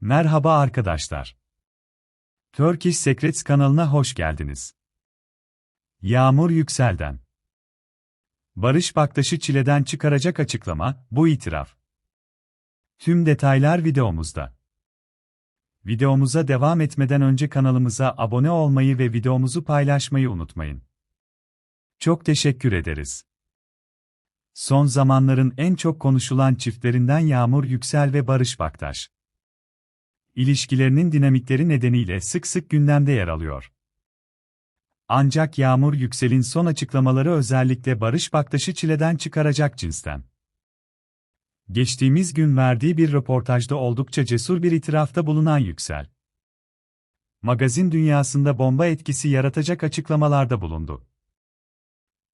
Merhaba arkadaşlar. Turkish Secrets kanalına hoş geldiniz. Yağmur Yüksel'den. Barış Baktaş'ı çileden çıkaracak açıklama, bu itiraf. Tüm detaylar videomuzda. Videomuza devam etmeden önce kanalımıza abone olmayı ve videomuzu paylaşmayı unutmayın. Çok teşekkür ederiz. Son zamanların en çok konuşulan çiftlerinden Yağmur Yüksel ve Barış Baktaş ilişkilerinin dinamikleri nedeniyle sık sık gündemde yer alıyor. Ancak Yağmur Yüksel'in son açıklamaları özellikle Barış Baktaş'ı çileden çıkaracak cinsten. Geçtiğimiz gün verdiği bir röportajda oldukça cesur bir itirafta bulunan Yüksel. Magazin dünyasında bomba etkisi yaratacak açıklamalarda bulundu.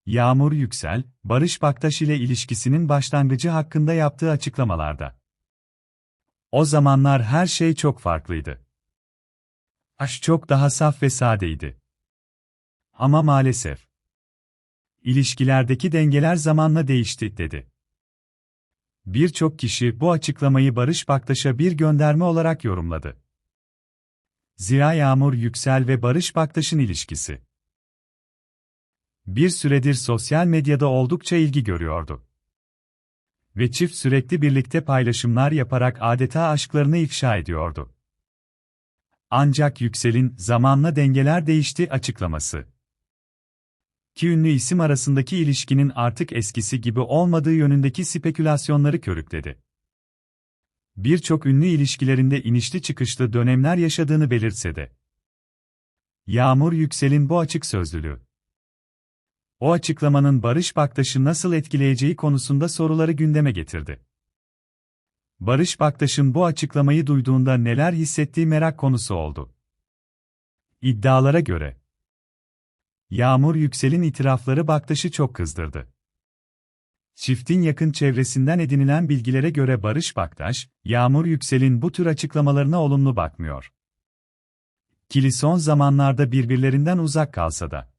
Yağmur Yüksel, Barış Baktaş ile ilişkisinin başlangıcı hakkında yaptığı açıklamalarda. O zamanlar her şey çok farklıydı. Aşk çok daha saf ve sadeydi. Ama maalesef. İlişkilerdeki dengeler zamanla değişti, dedi. Birçok kişi bu açıklamayı Barış Baktaş'a bir gönderme olarak yorumladı. Zira Yağmur Yüksel ve Barış Baktaş'ın ilişkisi. Bir süredir sosyal medyada oldukça ilgi görüyordu ve çift sürekli birlikte paylaşımlar yaparak adeta aşklarını ifşa ediyordu. Ancak Yüksel'in zamanla dengeler değişti açıklaması. Ki ünlü isim arasındaki ilişkinin artık eskisi gibi olmadığı yönündeki spekülasyonları körükledi. Birçok ünlü ilişkilerinde inişli çıkışlı dönemler yaşadığını belirtse de. Yağmur Yüksel'in bu açık sözlülüğü o açıklamanın Barış Baktaş'ı nasıl etkileyeceği konusunda soruları gündeme getirdi. Barış Baktaş'ın bu açıklamayı duyduğunda neler hissettiği merak konusu oldu. İddialara göre Yağmur Yüksel'in itirafları Baktaş'ı çok kızdırdı. Çiftin yakın çevresinden edinilen bilgilere göre Barış Baktaş, Yağmur Yüksel'in bu tür açıklamalarına olumlu bakmıyor. Kili son zamanlarda birbirlerinden uzak kalsa da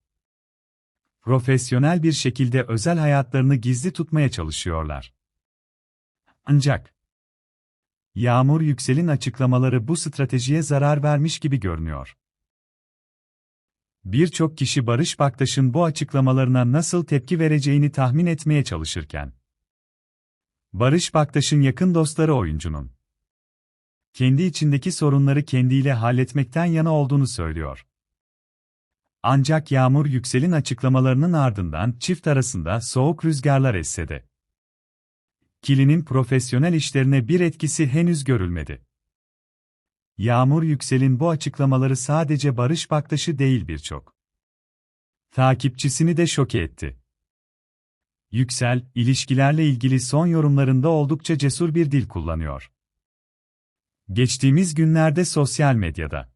profesyonel bir şekilde özel hayatlarını gizli tutmaya çalışıyorlar. Ancak Yağmur Yüksel'in açıklamaları bu stratejiye zarar vermiş gibi görünüyor. Birçok kişi Barış Baktaş'ın bu açıklamalarına nasıl tepki vereceğini tahmin etmeye çalışırken, Barış Baktaş'ın yakın dostları oyuncunun kendi içindeki sorunları kendiyle halletmekten yana olduğunu söylüyor. Ancak Yağmur Yüksel'in açıklamalarının ardından çift arasında soğuk rüzgarlar esse. Kili'nin profesyonel işlerine bir etkisi henüz görülmedi. Yağmur Yüksel'in bu açıklamaları sadece Barış Baktaş'ı değil birçok takipçisini de şoke etti. Yüksel, ilişkilerle ilgili son yorumlarında oldukça cesur bir dil kullanıyor. Geçtiğimiz günlerde sosyal medyada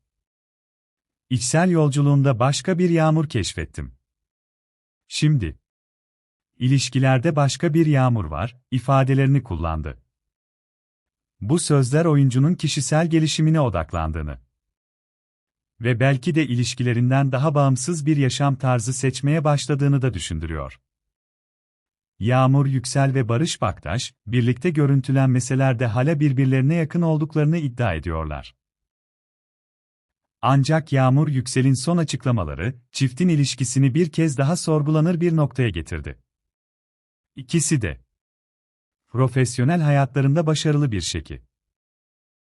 İçsel yolculuğumda başka bir yağmur keşfettim. Şimdi. İlişkilerde başka bir yağmur var, ifadelerini kullandı. Bu sözler oyuncunun kişisel gelişimine odaklandığını ve belki de ilişkilerinden daha bağımsız bir yaşam tarzı seçmeye başladığını da düşündürüyor. Yağmur Yüksel ve Barış Baktaş, birlikte görüntülenmeselerde hala birbirlerine yakın olduklarını iddia ediyorlar. Ancak Yağmur Yüksel'in son açıklamaları, çiftin ilişkisini bir kez daha sorgulanır bir noktaya getirdi. İkisi de profesyonel hayatlarında başarılı bir şekilde